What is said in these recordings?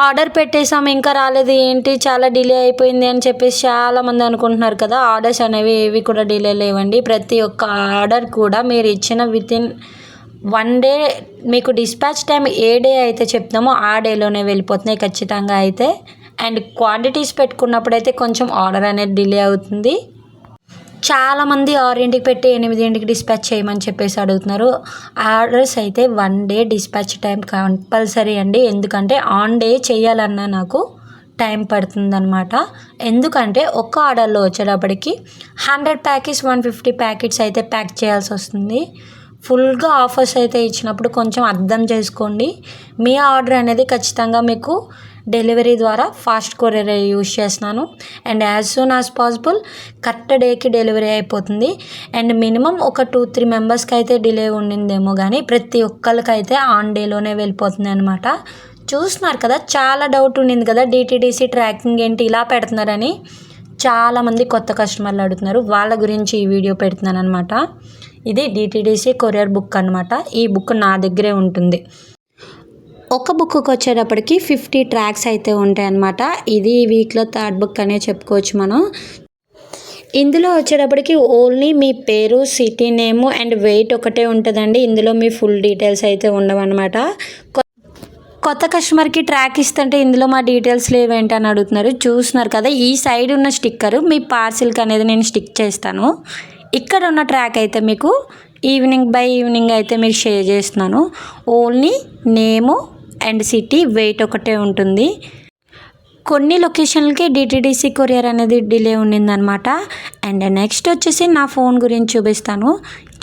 Order పెట్టేసాం ఇంకా రాలేదు. ఏంటి? చాలా డిలే అయిపోయింది అని చెప్పేసి చాలామంది అనుకుంటున్నారు కదా. ఆర్డర్స్ అనేవి ఏవి కూడా డిలే లేవండి. ప్రతి ఒక్క ఆర్డర్ కూడా మీరు ఇచ్చిన విత్ ఇన్ వన్ డే మీకు డిస్పాచ్ టైం ఏ డే అయితే చెప్తామో ఆ డేలోనే వెళ్ళిపోతున్నాయి ఖచ్చితంగా అయితే. అండ్ క్వాంటిటీస్ పెట్టుకున్నప్పుడైతే కొంచెం ఆర్డర్ అనేది డిలే అవుతుంది. చాలామంది ఆరింటికి పెట్టి ఎనిమిదింటికి డిస్పాచ్ చేయమని చెప్పేసి అడుగుతున్నారు. ఆర్డర్స్ అయితే one day dispatch time compulsory అండి. ఎందుకంటే ఆన్ డే చేయాలన్నా నాకు టైం పడుతుందనమాట ఎందుకంటే ఒక్క ఆర్డర్లో వచ్చేటప్పటికి hundred packets one fifty packets అయితే ప్యాక్ చేయాల్సి వస్తుంది. ఫుల్గా ఆఫర్స్ అయితే ఇచ్చినప్పుడు కొంచెం అర్థం చేసుకోండి. మీ ఆర్డర్ అనేది ఖచ్చితంగా మీకు డెలివరీ ద్వారా ఫాస్ట్ కొరియర్ యూజ్ చేస్తున్నాను. And as soon as possible correct డేకి డెలివరీ అయిపోతుంది. అండ్ మినిమం ఒక టూ త్రీ మెంబర్స్కి అయితే డిలే ఉండిందేమో కానీ ప్రతి ఒక్కరికైతే ఆన్ డేలోనే వెళ్ళిపోతుంది అనమాట చూస్తున్నారు కదా చాలా డౌట్ ఉండింది కదా డిటీడీసీ ట్రాకింగ్ ఏంటి ఇలా పెడుతున్నారని. చాలామంది కొత్త కస్టమర్లు అడుగుతున్నారు. వాళ్ళ గురించి ఈ వీడియో పెడుతున్నాను అనమాట ఇది డిటీడీసీ కొరియర్ బుక్ అనమాట ఈ బుక్ నా దగ్గరే ఉంటుంది. ఒక బుక్కి వచ్చేటప్పటికి ఫిఫ్టీ ట్రాక్స్ అయితే ఉంటాయి అన్నమాట. ఇది ఈ వీక్లో థర్డ్ బుక్ అనే చెప్పుకోవచ్చు మనం. ఇందులో వచ్చేటప్పటికి ఓన్లీ మీ పేరు సిటీ నేము అండ్ వెయిట్ ఒకటే ఉంటుందండి. ఇందులో మీ ఫుల్ డీటెయిల్స్ అయితే ఉండవన్నమాట కొత్త కస్టమర్కి ట్రాక్ ఇస్తుంటే ఇందులో మా డీటెయిల్స్ లేవేంటి అని అడుగుతున్నారు. చూస్తున్నారు కదా ఈ సైడ్ ఉన్న స్టిక్కర్ మీ పార్సిల్కి అనేది నేను స్టిక్ చేస్తాను. ఇక్కడ ఉన్న ట్రాక్ అయితే మీకు ఈవినింగ్ బై ఈవినింగ్ అయితే మీకు షేర్ చేస్తున్నాను. Only name and city weight ఒకటే ఉంటుంది. కొన్ని లొకేషన్లకి డిటీడీసీ కొరియర్ అనేది డిలే ఉండిందనమాట అండ్ నెక్స్ట్ వచ్చేసి నా ఫోన్ గురించి చూపిస్తాను.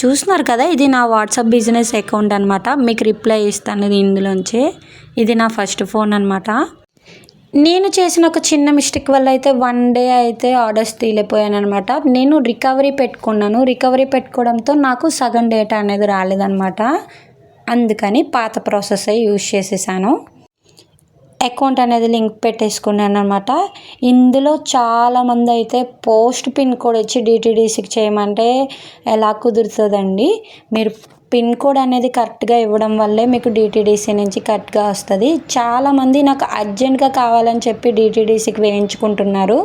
చూస్తున్నారు కదా ఇది నా వాట్సాప్ బిజినెస్ అకౌంట్ అనమాట మీకు రిప్లై ఇస్తాను ఇందులోంచి. ఇది నా ఫస్ట్ ఫోన్ అనమాట నేను చేసిన ఒక చిన్న మిస్టేక్ వల్ల అయితే వన్ డే అయితే ఆర్డర్స్ తీలేపోయాను అనమాట నేను రికవరీ పెట్టుకున్నాను. రికవరీ పెట్టుకోవడంతో నాకు సగం డేటా అనేది రాలేదనమాట అందుకని పాత ప్రాసెస్ యూజ్ చేసేసాను. అకౌంట్ అనేది లింక్ పెట్టేసుకున్నాను అనమాట ఇందులో చాలామంది అయితే పోస్ట్ పిన్ కోడ్ వచ్చి డిటీడీసీకి చేయమంటే ఎలా కుదురుతుందండి? మీరు పిన్ కోడ్ అనేది కరెక్ట్గా ఇవ్వడం వల్లే మీకు డిటీడీసీ నుంచి కరెక్ట్గా వస్తుంది. చాలామంది నాకు అర్జెంట్గా కావాలని చెప్పి డిటీడీసీకి వేయించుకుంటున్నారు.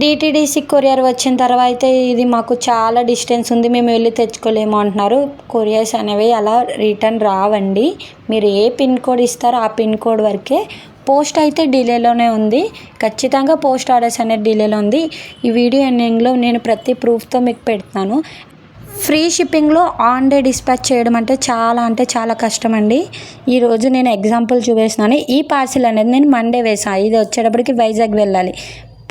డిటీడీసీ కొరియర్ వచ్చిన తర్వాత ఇది మాకు చాలా డిస్టెన్స్ ఉంది మేము వెళ్ళి తెచ్చుకోలేము అంటున్నారు. కొరియర్స్ అనేవి అలా రిటర్న్ రావండి. మీరు ఏ పిన్ కోడ్ ఇస్తారో ఆ పిన్ కోడ్ వరకే. పోస్ట్ అయితే డిలేలోనే ఉంది. ఖచ్చితంగా పోస్ట్ ఆర్డర్స్ అనేది డిలేలో ఉంది. ఈ వీడియో ఎండింగ్లో నేను ప్రతి ప్రూఫ్తో మీకు పెడతాను ఫ్రీ షిప్పింగ్లో ఆన్ డే డిస్పాచ్ చేయడం అంటే చాలా అంటే చాలా కష్టం అండి ఈరోజు నేను ఎగ్జాంపుల్ చూపిస్తున్నాను. ఈ పార్సిల్ అనేది నేను మండే వేసాను ఇది వచ్చేటప్పటికి వైజాగ్ వెళ్ళాలి.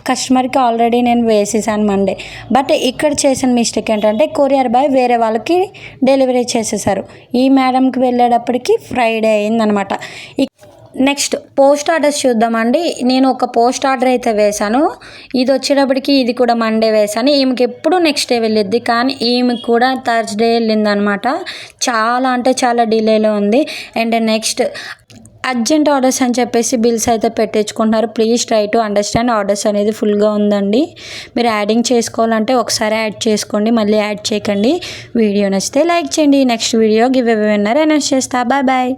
కస్టమర్కి ఆల్రెడీ నేను వేసేసాను మండే. బట్ ఇక్కడ చేసిన మిస్టేక్ ఏంటంటే కొరియర్ బాయ్ వేరే వాళ్ళకి డెలివరీ చేసేసారు. ఈ మేడంకి వెళ్ళేటప్పటికి ఫ్రైడే అయిందనమాట. నెక్స్ట్ పోస్ట్ ఆర్డర్స్ చూద్దామండి. నేను ఒక పోస్ట్ ఆర్డర్ అయితే వేశాను. ఇది వచ్చేటప్పటికి ఇది కూడా మండే వేశాను. ఈమెకి ఎప్పుడు నెక్స్ట్ డే వెళ్ళిద్ది. కానీ ఈమెకి కూడా థర్స్డే వెళ్ళిందనమాట. చాలా అంటే చాలా డిలేలో ఉంది. అండ్ నెక్స్ట్ అర్జెంట్ ఆర్డర్స్ అని చెప్పేసి బిల్స్ అయితే పెట్టించుకుంటున్నారు. Please try to understand orders అనేది ఫుల్గా ఉందండి. మీరు యాడింగ్ చేసుకోవాలంటే ఒకసారి యాడ్ చేసుకోండి. మళ్ళీ యాడ్ చేయకండి. వీడియో నచ్చితే లైక్ చేయండి. Next video give away winner announce చేస్తా. Bye bye.